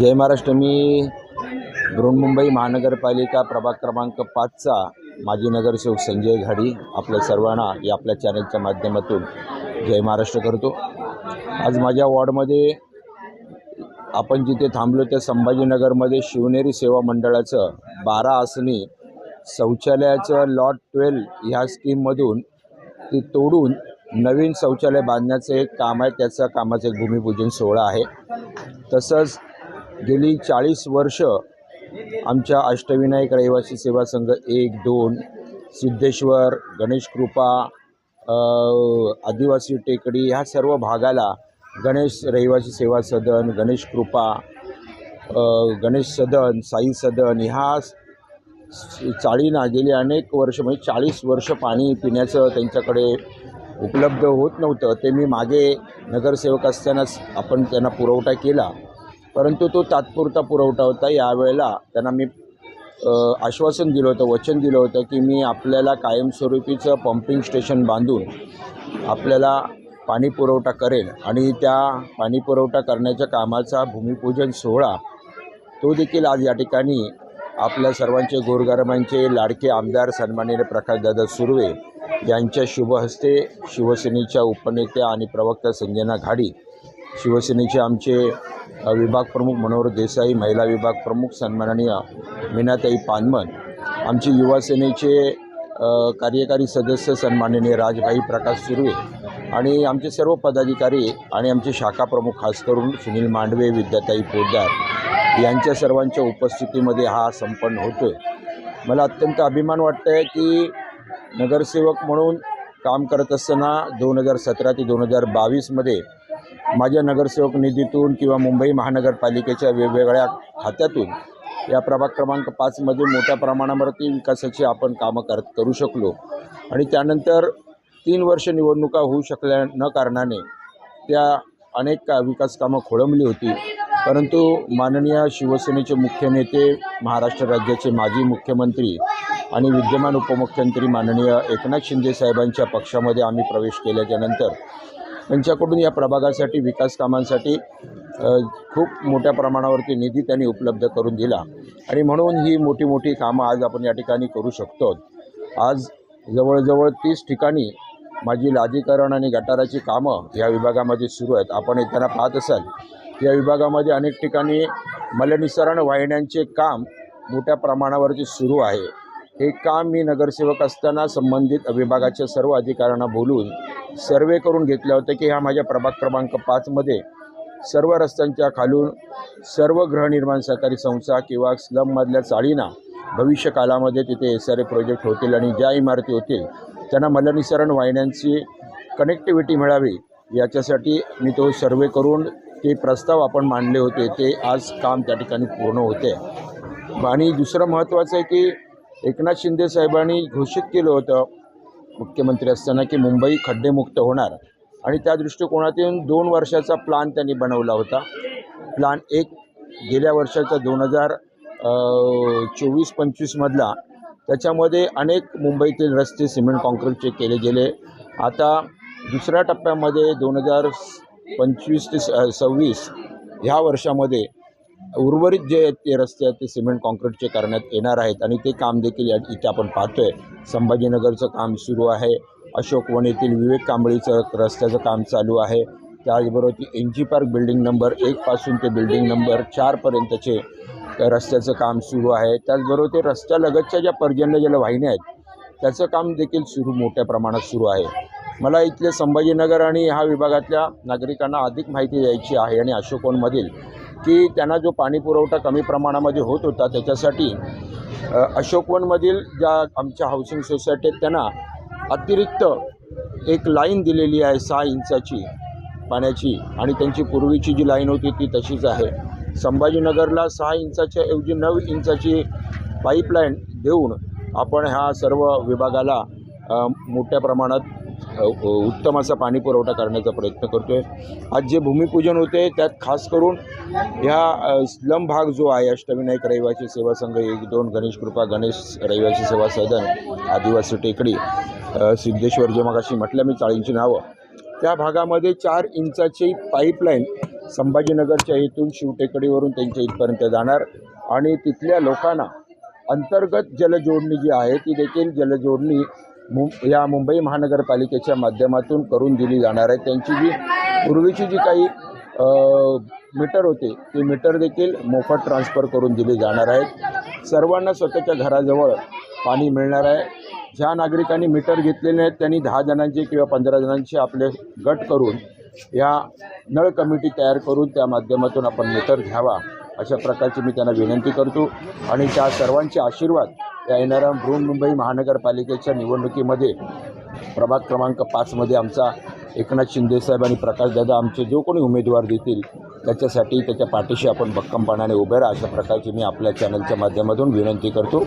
जय महाराष्ट्र. मी बृहन्मुंबई महानगरपालिका प्रभाग क्रमांक पाचचा माजी नगरसेवक संजय घाडी आपल्या सर्वांना या आपल्या चॅनलच्या माध्यमातून जय महाराष्ट्र करतो. आज माझ्या वॉर्डमध्ये आपण जिथे थांबलो त्या संभाजीनगरमध्ये शिवनेरी सेवा मंडळाचं बारा आसनी शौचालयाचं लॉट ट्वेल्व ह्या स्कीममधून ती तोडून नवीन शौचालय बांधण्याचं एक काम आहे. त्याचं कामाचं एक भूमिपूजन सोहळा आहे. तसंच गेली चाळीस वर्ष आमच्या अष्टविनायक रहिवासी सेवा संघ एक दोन सिद्धेश्वर गणेश कृपा आदिवासी टेकडी ह्या सर्व भागाला गणेश रहिवासी सेवा सदन गणेश कृपा गणेश सदन साई सदन ह्या स- चाळीना गेली अनेक वर्ष म्हणजे चाळीस वर्ष पाणी पिण्याचं त्यांच्याकडे उपलब्ध होत नव्हतं. ते मी मागे नगरसेवक असतानाच आपण त्यांना पुरवठा केला. परंतु तो तात्पुरता पुरवठा होता. यावेळेला त्यांना मी आश्वासन दिलं होतं वचन दिलं होतं की मी आपल्याला कायमस्वरूपीचं पंपिंग स्टेशन बांधून आपल्याला पाणी पुरवठा करेन आणि त्या पाणी पुरवठा करण्याच्या कामाचा भूमिपूजन सोहळा तो देखील आज या ठिकाणी आपल्या सर्वांचे गोरगरबांचे लाडके आमदार सन्माननीय प्रकाशदादा सुर्वे यांच्या शुभहस्ते शिवसेनेच्या उपनेत्या आणि प्रवक्ता संजना घाडी शिवसेनेचे आमचे विभाग प्रमुख मनोहर देसाई महिला विभाग प्रमुख सन्माननीय मीनाताई पानमन आमचे युवा सेनेचे कार्यकारी सदस्य सन्माननीय राजभाई प्रकाश सुर्वे आणि आमचे सर्व पदाधिकारी आणि आमचे शाखा प्रमुख खास करून सुनील मांडवे विद्याताई पोद्दार यांच्या सर्वांच्या उपस्थितीमध्ये हा संपन्न होतो आहे मला अत्यंत अभिमान वाटतं आहे की नगरसेवक म्हणून काम करत असताना दोन हजार सतरा ते दोन हजार बावीसमध्ये माझ्या नगरसेवक निधीतून किंवा मुंबई महानगरपालिकेच्या वेगवेगळ्या खात्यातून या प्रभाग क्रमांक पाचमध्ये मोठ्या प्रमाणावरती विकासाची आपण कामं कर करू शकलो. आणि त्यानंतर तीन वर्ष निवडणुका होऊ शकल्या न कारणाने त्या अनेक का विकास कामं खोळंबली होती. परंतु माननीय शिवसेनेचे मुख्य नेते महाराष्ट्र राज्याचे माजी मुख्यमंत्री आणि विद्यमान उपमुख्यमंत्री माननीय एकनाथ शिंदे साहेबांच्या पक्षामध्ये आम्ही प्रवेश केल्याच्यानंतर त्यांच्याकडून या प्रभागासाठी विकास कामांसाठी खूप मोठ्या प्रमाणावरती निधी त्यांनी उपलब्ध करून दिला. आणि म्हणून ही मोठी मोठी कामं आज आपण या ठिकाणी करू शकतो. आज जवळजवळ तीस ठिकाणी माझी लादीकरण आणि गटाराची कामं या विभागामध्ये सुरू आहेत. आपण येताना पाहत असाल या विभागामध्ये अनेक ठिकाणी मलनिसरण वाहिन्यांचे काम मोठ्या प्रमाणावरती सुरू आहे. हे काम मी नगरसेवक असताना संबंधित विभागाच्या सर्व अधिकाऱ्यांना बोलून सर्वे करून घेतलं होतं की ह्या माझ्या प्रभाग क्रमांक पाचमध्ये सर्व रस्त्यांच्या खालून सर्व गृहनिर्माण सहकारी संस्था किंवा स्लममधल्या चाळींना भविष्य काळामध्ये तिथे एस आर ए प्रोजेक्ट होतील आणि ज्या इमारती होतील त्यांना मलनिसरण वाहिन्यांची कनेक्टिव्हिटी मिळावी याच्यासाठी मी तो सर्वे करून ते प्रस्ताव आपण मांडले होते. ते आज काम त्या ठिकाणी पूर्ण होते. आणि दुसरं महत्त्वाचं आहे की एकनाथ शिंदे साहेबांनी घोषित केलं होतं मुख्यमंत्री असताना की मुंबई खड्डेमुक्त होणार. आणि त्या दृष्टिकोनातून दोन वर्षाचा प्लान त्यांनी बनवला होता. प्लान एक गेल्या वर्षाचा दोन हजार चोवीस पंचवीसमधला त्याच्यामध्ये अनेक मुंबईतील रस्ते सिमेंट कॉन्क्रीटचे केले गेले. आता दुसऱ्या टप्प्यामध्ये दोन हजार पंचवीस ते स- सव्वीस ह्या वर्षामध्ये उर्वरित जे आहेत ते रस्ते आहेत ते सिमेंट कॉन्क्रीटचे करण्यात येणार आहेत आणि ते काम देखील या इथे आपण पाहतोय. संभाजीनगरचं काम सुरू आहे. अशोकवन येथील विवेक कांबळीचं रस्त्याचं काम चालू आहे. त्याचबरोबर ती N G park building number एकपासून ते बिल्डिंग नंबर चारपर्यंतचे रस्त्याचं काम सुरू आहे. त्याचबरोबर ते रस्त्यालगतच्या ज्या पर्जन्य ज्याला वाहिन्या आहेत त्याचं काम देखील सुरू मोठ्या प्रमाणात सुरू आहे. मला इथले संभाजीनगर आणि ह्या विभागातल्या नागरिकांना अधिक माहिती द्यायची आहे आणि अशोकवनमधील की त्यांना जो पाणी पुरवठा कमी प्रमाणामध्ये होत होता त्याच्यासाठी अशोकवनमधील ज्या आमच्या हाऊसिंग सोसायटी आहेत त्यांना अतिरिक्त एक लाईन दिलेली आहे सहा इंचाची पाण्याची आणि त्यांची पूर्वीची जी लाईन होती ती तशीच आहे. संभाजीनगरला सहा इंचाच्या ऐवजी नऊ इंचाची पाईपलाईन देऊन आपण ह्या सर्व विभागाला मोठ्या प्रमाणात उत्तम असा पाणी पुरवठा करण्याचा प्रयत्न करतो आहे आज जे भूमिपूजन होते त्यात खास करून ह्या स्लम भाग जो आहे अष्टविनायक रहिवासी सेवा संघ एक दोन गणेश कृपा गणेश रहिवासी सेवा सदन आदिवासी टेकडी सिद्धेश्वर जे मगाशी म्हटलं मी चाळींची नावं त्या भागामध्ये चार इंचाची पाईपलाईन संभाजीनगरच्या इथून शिवटेकडीवरून त्यांच्या इथपर्यंत जाणार आणि तिथल्या लोकांना अंतर्गत जलजोडणी जी आहे ती देखील जलजोडणी मु या मुंबई महानगरपालिकेच्या माध्यमातून करून दिली जाणार आहे. त्यांची जी पूर्वीची जी काही मीटर होते ते मीटर देखील मोफत ट्रान्सफर करून दिली जाणार आहेत. सर्वांना स्वतःच्या घराजवळ पाणी मिळणार आहे. ज्या नागरिकांनी मीटर घेतलेले आहेत त्यांनी दहा जणांचे किंवा पंधरा जणांचे आपले गट करून या नळ कमिटी तयार करून त्या माध्यमातून आपण मीटर घ्यावा अशा प्रकारची मी त्यांना विनंती करतो. आणि त्या सर्वांचे आशीर्वाद या येणाऱ्या बृहन्मुंबई महानगरपालिकेच्या निवडणुकीमध्ये प्रभाग क्रमांक पाचमध्ये आमचा एकनाथ शिंदेसाहेब आणि प्रकाशदादा आमचे जो कोणी उमेदवार देतील त्याच्यासाठी त्याच्या पाठीशी आपण भक्कमपणाने उभे राहा अशा प्रकारची मी आपल्या चॅनलच्या माध्यमातून विनंती करतो.